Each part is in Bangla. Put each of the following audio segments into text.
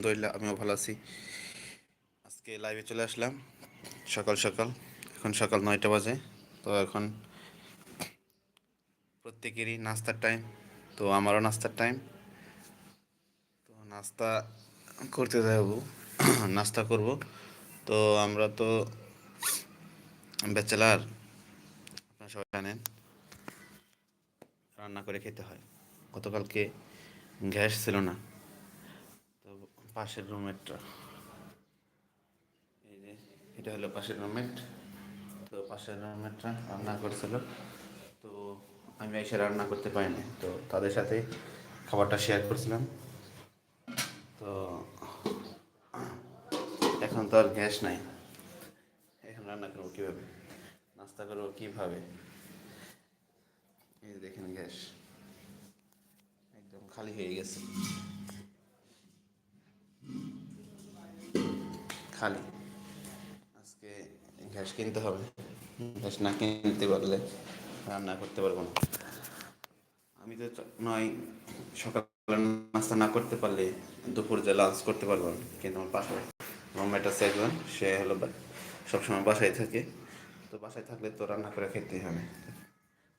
আলহামদুলিল্লাহ, আমিও ভালো আছি। আজকে লাইভে চলে আসলাম, সকাল সকাল। এখন সকাল নয়টা বাজে, তো এখন প্রত্যেকেরই নাস্তার টাইম তো আমারও নাস্তার টাইম তো নাস্তা করতে যাব, নাস্তা করব। তো আমরা তো ব্যাচেলার, আপনারা সবাই জানেন, রান্না করে খেতে হয়। গতকালকে গ্যাস ছিল না। পাশের রুমেরটা। এই যে, এটা হলো পাশের রুমমেট তো পাশের রুমমেটটা রান্না করেছিল। তো আমি এসে রান্না করতে পারিনি। তো তাদের সাথে খাবারটা শেয়ার করছিলাম। তো এখন তো আর গ্যাস নাই। এখন রান্না করব কীভাবে? নাস্তা করব কীভাবে? এই দেখেন গ্যাস। একদম খালি হয়ে গেছে। খালি। আজকে গ্যাস কিনতে হবে। গ্যাস না কিনতে পারলে রান্না করতে পারব না। আমি তো নয়, সকালে নাস্তা না করতে পারলে দুপুর যে লাঞ্চ করতে পারব না। কিন্তু আমার পাশে রুমমেট আছে একজন সে হলো সবসময় বাসায় থাকে। তো বাসায় থাকলে তো রান্না করে খেতেই হবে।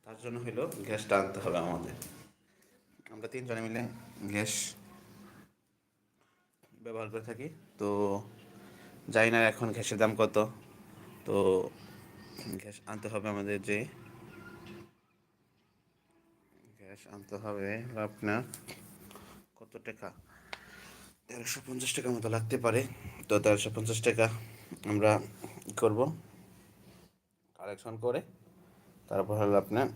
তার জন্য হলো গ্যাসটা আনতে হবে আমাদের। আমরা তিনজনে মিলে গ্যাস ব্যবহার করে থাকি। তো জানি না এখন গ্যাসের দাম কত। তো গ্যাস আনতে হবে আমাদের যে গ্যাস আনতে হবে আপনার কত টাকা? তেরোশো পঞ্চাশ টাকার মতো লাগতে পারে। তো তেরোশো পঞ্চাশ টাকা আমরা করব। কালেকশন করে তারপর হলো আপনার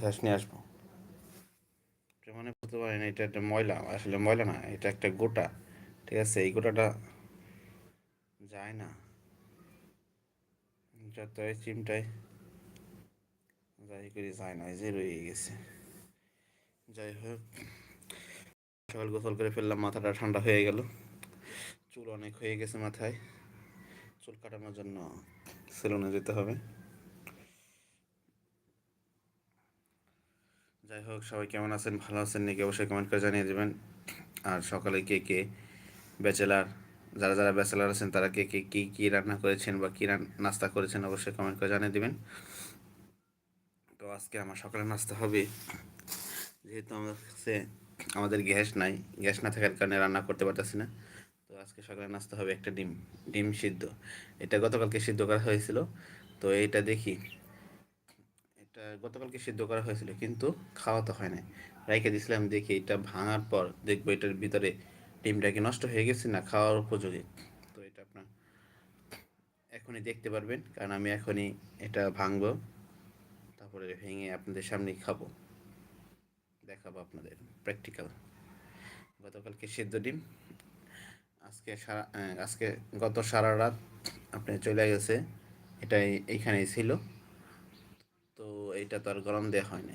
গ্যাস নিয়ে আসব। মনে করতে পারেন এটা একটা ময়লা, আসলে ময়লা না, এটা একটা গোটা, ঠিক আছে? এই গোটাটা যায় না। যতই চিমটাই যাই করে, যায় না যে রয়ে গেছে। যাই হোক, সকাল গোসল করে ফেললাম, মাথাটা ঠান্ডা হয়ে গেল। চুল অনেক হয়ে গেছে মাথায়। চুল কাটানোর জন্য সেলুনে যেতে হবে। যাই হোক, সবাই কেমন আছেন? ভালো আছেন নাকি? অবশ্যই কমেন্ট করে জানিয়ে দেবেন। আর সকালে কে কে ব্যাচেলার যারা যারা ব্যাচেলার আছেন, তারা কে কে, কী কী রান্না করেছেন বা কী নাস্তা করেছেন অবশ্যই কমেন্ট করে জানিয়ে দেবেন। তো আজকে আমার সকালে নাস্তা হবে। যেহেতু আমার কাছে, আমাদের গ্যাস নাই, গ্যাস না থাকার কারণে রান্না করতে পারতেছি না। তো আজকে সকালে নাস্তা হবে একটা ডিম ডিম সিদ্ধ। এটা গতকালকে সিদ্ধ করা হয়েছিল। তো এইটা দেখি। এটা গতকালকে সিদ্ধ করা হয়েছিল, কিন্তু খাওয়া তো হয় না রাইকে দিয়েছিলাম দেখি এটা ভাঙার পর দেখব এটার ভিতরে ডিমটা কি নষ্ট হয়ে গেছে না খাওয়ার উপযোগী? তো এটা আপনার এখনই দেখতে পারবেন, কারণ আমি এখনই এটা ভাঙবো, তারপরে ভেঙে আপনাদের সামনে খাব। দেখাবো আপনাদের প্র্যাকটিক্যাল গতকালকে সিদ্ধ ডিম, আজকে সারা আজকে গত সারা রাত আপনি চলে গেছে এটা এই- এইখানেই ছিল। তো এইটা তো আর গরম দেওয়া হয়নি।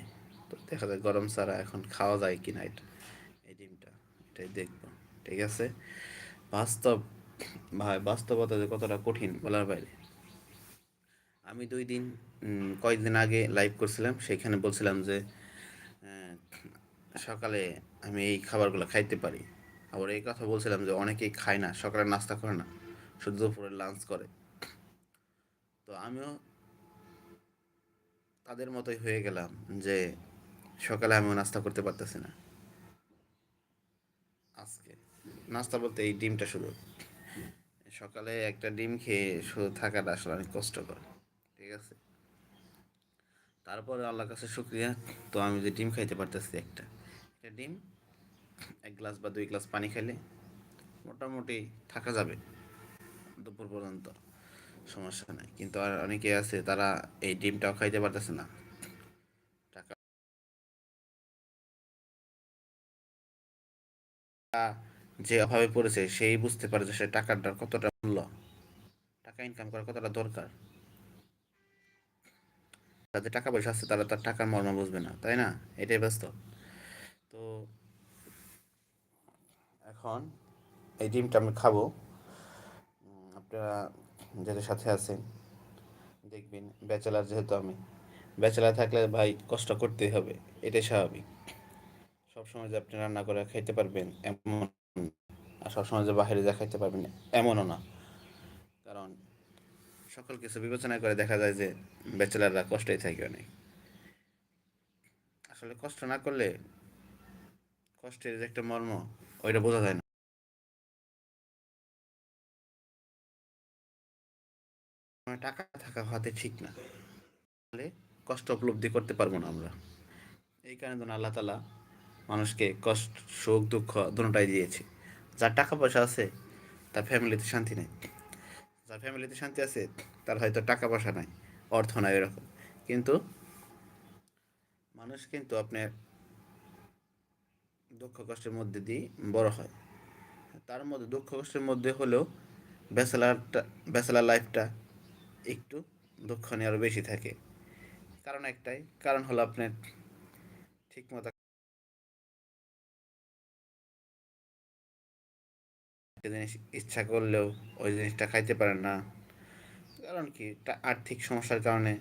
তো দেখা যায় গরম ছাড়া এখন খাওয়া যায় কি না এটা, এই ডিমটা, এটাই দেখব। ঠিক আছে? বাস্তব, ভাই, বাস্তবতা যে কতটা কঠিন বলার বাইরে। আমি দুই দিন কয়েকদিন আগে লাইভ করছিলাম, সেখানে বলছিলাম যে সকালে আমি এই খাবারগুলো খাইতে পারি। আবার এই কথা বলছিলাম যে, অনেকেই খায় না, সকালে নাস্তা করে না, শুধু দুপুরে লাঞ্চ করে। তো আমিও তাদের মতোই হয়ে গেলাম যে, সকালে আমিও নাস্তা করতে পারতেছি না আজকে নাস্তা বলতে এই ডিমটা শুধু সকালে একটা ডিম খেয়ে শুধু থাকাটা আসলে অনেক কষ্টকর, ঠিক আছে? তারপরে আল্লাহর কাছে শুক্রিয়া। তো আমি যে ডিম খাইতে পারতেছি একটা একটা ডিম, এক গ্লাস বা দুই গ্লাস পানি খাইলে মোটামুটি থাকা যাবে দুপুর পর্যন্ত, সমস্যা নাই। কিন্তু আর অনেকে আছে, তারা এই ডিমটাও খাইতে পারতেছে না। টাকা যে অভাবে পড়েছে, সেই বুঝতে পারে যে সে টাকাটার কতটা মূল্য। টাকা ইনকাম করা কতটা দরকার। যাদের টাকা পয়সা আছে, তারা তার টাকার মর্ম বুঝবে না, তাই না? এটাই ব্যস্ত। তো এখন এই ডিমটা আমি খাব। আপনারা যাদের সাথে আছেন, দেখবেন ব্যাচেলার যেহেতু আমি। ব্যাচেলার থাকলে ভাই কষ্ট করতেই হবে, এটাই স্বাভাবিক। সবসময় যে আপনি রান্না করে খাইতে পারবেন, এমন আর সবসময় যে বাইরে দেখাইতে পারবেন এমনও না। কারণ সকল কিছু বিবেচনা করে দেখা যায় যে ব্যাচেলাররা কষ্টই থাকে অনেক। আসলে কষ্ট না করলে কষ্টের যে একটা মর্ম, ওইটা বোঝা যায় না। মানে টাকা থাকা হাতে ঠিক না। তাহলে কষ্ট উপলব্ধি করতে পারব না আমরা। এই কারণে আল্লাহ তালা মানুষকে কষ্ট, সুখ, দুঃখ দুটাই দিয়েছে। যার টাকা পয়সা আছে, তার ফ্যামিলিতে শান্তি নেই। যার ফ্যামিলিতে শান্তি আছে, তার হয়তো টাকা পয়সা নাই, অর্থ নাই এরকম কিন্তু মানুষ কিন্তু আপনার দুঃখ কষ্টের মধ্যে দিয়ে বড় হয়। তার মধ্যে, দুঃখ কষ্টের মধ্যে হলেও ব্যাচেলারটা, ব্যাচেলার লাইফটা একটু দুঃখ নিয়ে আরও বেশি থাকে। কারণ একটাই, কারণ হলো আপনার ঠিক মতো জিনিস ইচ্ছা করলেও ওই জিনিসটা খাইতে পারেন না। কারণ কি? আর্থিক সমস্যার কারণে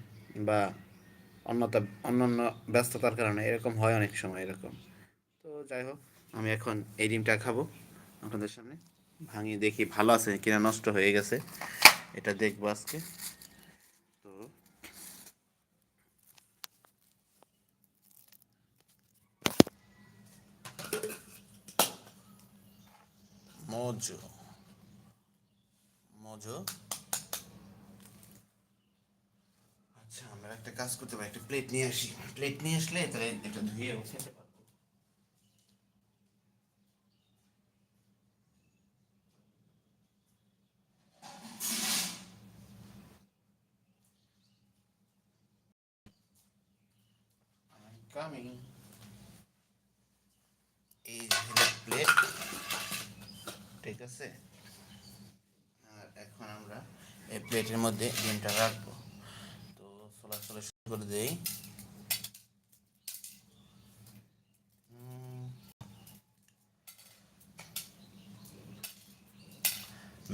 বা অন্যতা, অন্যান্য ব্যস্ততার কারণে এরকম হয় অনেক সময় এরকম। তো যাই হোক, আমি এখন এই ডিমটা খাব আপনাদের সামনে। ভাঙিয়ে দেখি ভালো আছে কিনা, নষ্ট হয়ে গেছে। এটা দেখব আজকে তো মজু। মজু। আচ্ছা আমরা একটা কাজ করতে পারি, একটা প্লেট নিয়ে আসি। প্লেট নিয়ে আসলে তাহলে এটা ধুয়ে খেতে পারব। Coming. এই হলো প্লেট ঠিক আছে। আর এখন আমরা এই প্লেটের মধ্যে ডিমটা রাখব। তো চলাচলে শুরু করে দেই।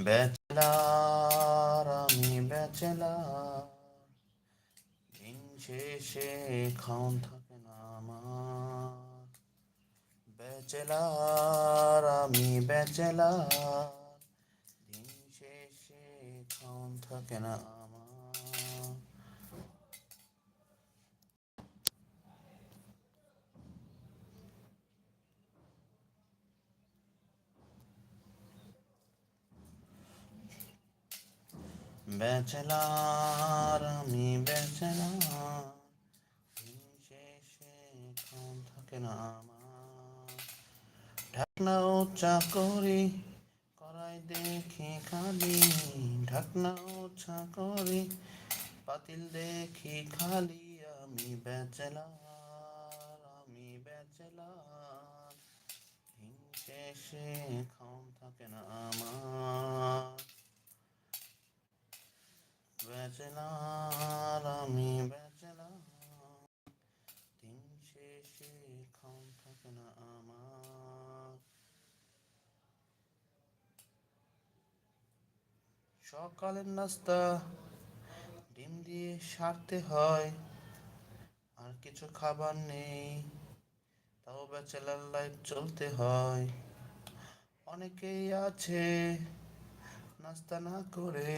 ব্যাচেলার, আমি ব্যাচেলার। দিন শেষে খাওন থাকে না আমার ব্যাচেলার আমি ব্যাচেলার দিন শেষে খাওন থাকে না আমার। ব্যাচেলার আমি ব্যাচেলার দিন শেষে খাওন থাকে না আমার। ঢাকনা করি করাই দেখি খালি পাতিল দেখি খালি, আমি আমি দিন শেষে থাকে না আমার। আমি ব্যাচেলার। দিন শেষে খাওন থাকে না আমার। সকালের নাস্তা, ডিম দিয়ে সারতে হয়, আর কিছু খাবার নেই, তাও ব্যাচেলার লাইফ চলতে হয়। অনেকেই আছে নাস্তা না করে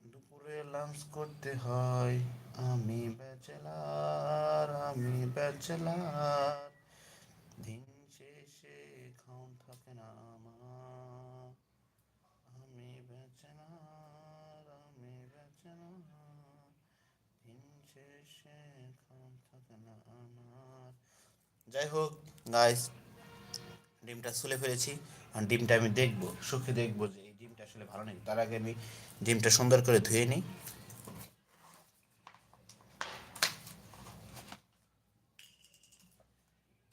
দুপুরে লাঞ্চ করতে হয়। আমি ব্যাচেলার আমি ব্যাচেলার, দিন শেষে খাওন থাকে না আমার আমি ব্যাচেলার আমি ব্যাচেলার দিন শেষে খাওন থাকে না আমার যাই হোক গাইস ডিমটা ছুলে ফেলেছি। আর ডিমটা আমি দেখব, সুখে দেখব যে এই ডিমটা আসলে ভালো নেই। তার আগে আমি ডিমটা সুন্দর করে ধুয়ে নিই।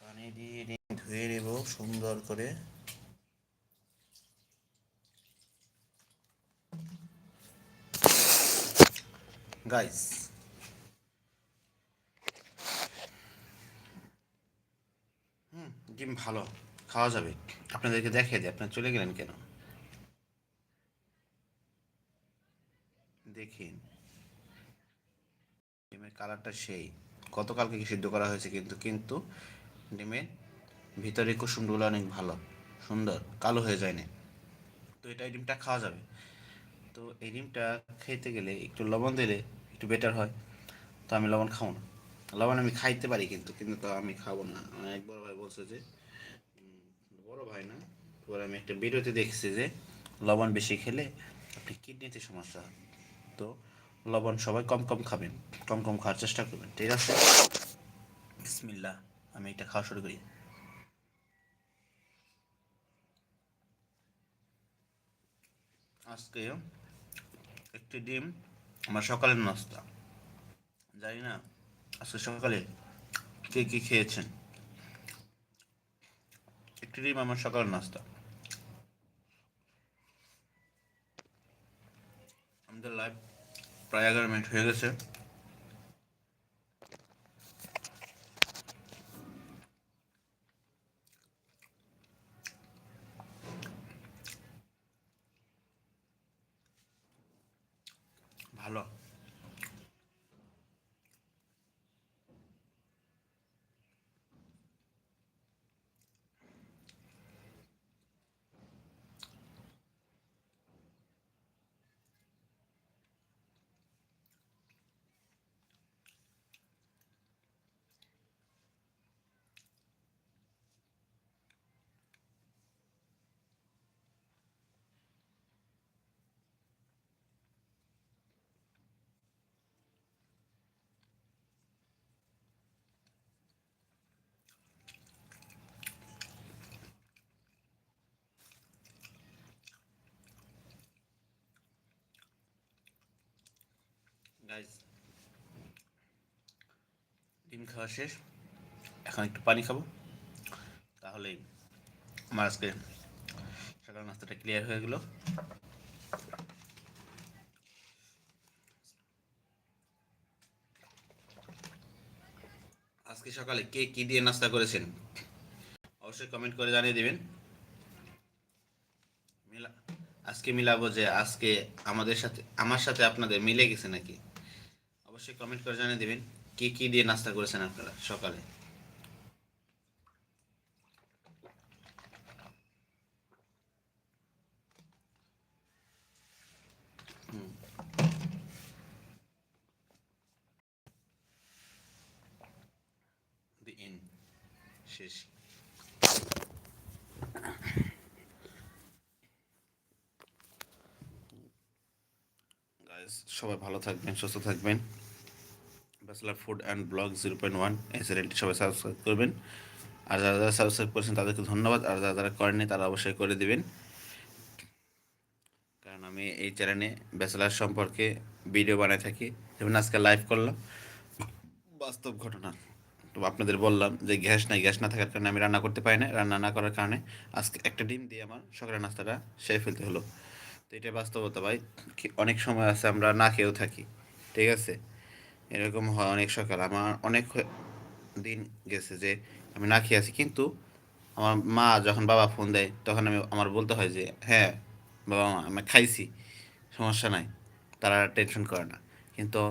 পানি দিয়ে ডিম ধুয়ে নেব সুন্দর করে। গাইস ভালো, খাওয়া যাবে। আপনাদেরকে দেখিয়ে দিই, আপনারা চলে গেলেন কেন? দেখেন, ডিমের কালারটা সেই। গতকালকে সিদ্ধ করা হয়েছে কিন্তু কিন্তু ডিমের ভিতরে কুসুমগুলো অনেক ভালো, সুন্দর, কালো হয়ে যায় না। তো এটা এই ডিমটা খাওয়া যাবে। তো এই ডিমটা খেতে গেলে একটু লবণ দিলে একটু বেটার হয়। তো আমি লবণ খাব না। লবণ আমি খাইতে পারি কিন্তু কিন্তু তো আমি খাব না। আমার এক বড় ভাই বলছে যে বড় ভাই না পরে আমি একটা ভিডিওতে দেখছি যে লবণ বেশি খেলে আপনি কিডনিতে সমস্যা তো লবণ সবাই কম কম খাবেন, কম কম খাওয়ার চেষ্টা করবেন, ঠিক আছে? বিসমিল্লাহ, আমি এটা খাওয়া শুরু করি। আজকে একটি ডিম আমার সকালের নাস্তা। জানি না, আজকে সকালে কে কি খেয়েছেন? একটি ডিম আমার সকালের নাস্তা। আমাদের লাইভ প্রায় এগারো মিনিট হয়ে গেছে ভালো ডিম খাওয়া শেষ। এখন একটু পানি খাব। তাহলেই আমার আজকে সকাল নাস্তাটা ক্লিয়ার হয়ে গেল। আজকে সকালে কে কি দিয়ে নাস্তা করেছেন? অবশ্যই কমেন্ট করে জানিয়ে দিবেন। আজকে মিলাবো যে আজকে আমাদের সাথে আমার সাথে আপনাদের মিলে গেছে নাকি? অবশ্যই কমেন্ট করে জানিয়ে দিবেন কি কি দিয়ে নাস্তা করেছেন আপনারা সকালে। সবাই ভালো থাকবেন, সুস্থ থাকবেন। Bachelor food and blog zero point one, এই চ্যানেলটি সবাই সাবস্ক্রাইব করবেন। আর যারা যারা সাবস্ক্রাইব করেছেন তাদেরকে ধন্যবাদ, আর যারা যারা করেননি তারা অবশ্যই করে দিবেন। কারণ আমি এই চ্যানেলে ব্যাচেলার সম্পর্কে ভিডিও বানায় থাকি। যেমন আজকে লাইভ করলাম। বাস্তব ঘটনা। তো আপনাদের বললাম যে গ্যাস নাই, গ্যাস না থাকার কারণে আমি রান্না করতে পারি না রান্না না করার কারণে আজকে একটা ডিম দিয়ে আমার সকালের নাস্তাটা সেরে ফেলতে হলো। তো এটা বাস্তবতা ভাই। অনেক সময় আছে আমরা না খেয়েও থাকি। ঠিক আছে? এরকম হয় অনেক সকাল। আমার অনেক দিন গেছে যে আমি না খেয়ে আছি, কিন্তু আমার মা যখন বাবা ফোন দেয়, তখন আমি, আমার বলতে হয় যে হ্যাঁ বাবা মা, আমি খাইছি, সমস্যা নাই। তারা টেনশন করে না। কিন্তু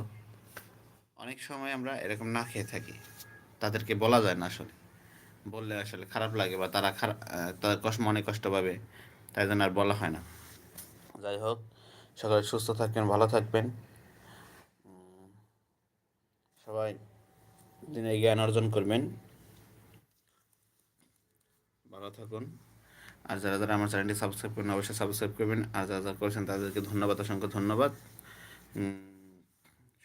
অনেক সময় আমরা এরকম না খেয়ে থাকি। তাদেরকে বলা যায় না আসলে। বললে আসলে খারাপ লাগে বা তারা খারাপ তাদের কষ্ট মনে কষ্ট পাবে, তাই জন্য আর বলা হয় না। যাই হোক, সকালে সুস্থ থাকবেন, ভালো থাকবেন। সবাই দিনে জ্ঞান অর্জন করবেন। ভালো থাকুন। আর যারা যারা আমার চ্যানেলটি সাবস্ক্রাইব করবেন অবশ্যই সাবস্ক্রাইব করবেন। আর যারা যারা করেছেন তাদেরকে ধন্যবাদ, অসংখ্য ধন্যবাদ।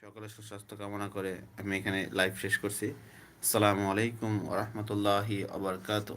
সকলের সুস্বাস্থ্য কামনা করে আমি এখানে লাইভ শেষ করছি। আসসালামু আলাইকুম ওরহমতুল্লাহি আবরকাত